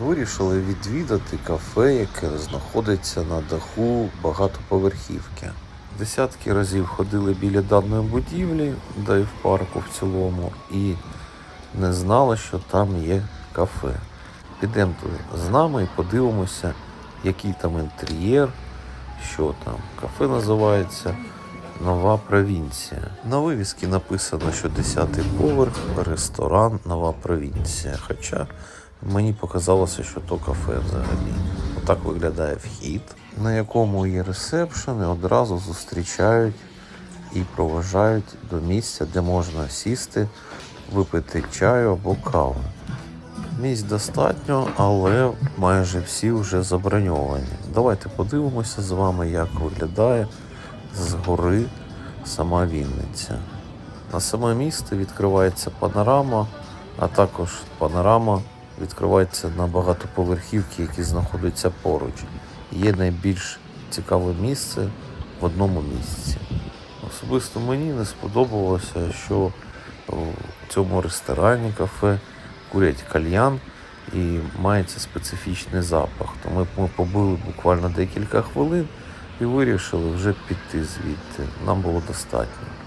Вирішили відвідати кафе, яке знаходиться на даху багатоповерхівки. Десятки разів ходили біля даної будівлі, да й в парку в цілому, і не знали, що там є кафе. Підемо туди з нами і подивимося, який там інтер'єр, що там. Кафе називається Нова провінція. На вивісці написано, що 10-й поверх, ресторан Нова провінція. Хоча мені показалося, що то кафе взагалі. Отак виглядає вхід, на якому є ресепшн, одразу зустрічають і проважають до місця, де можна сісти, випити чаю або каву. Місць достатньо, але майже всі вже заброньовані. Давайте подивимося з вами, як виглядає згори сама Вінниця. На саме місто відкривається панорама, а також панорама відкривається на багатоповерхівки, які знаходяться поруч. Є найбільш цікаве місце в одному місці. Особисто мені не сподобалося, що в цьому ресторані кафе курять кальян і мається специфічний запах. Тому ми побули буквально декілька хвилин і вирішили вже піти звідти. Нам було достатньо.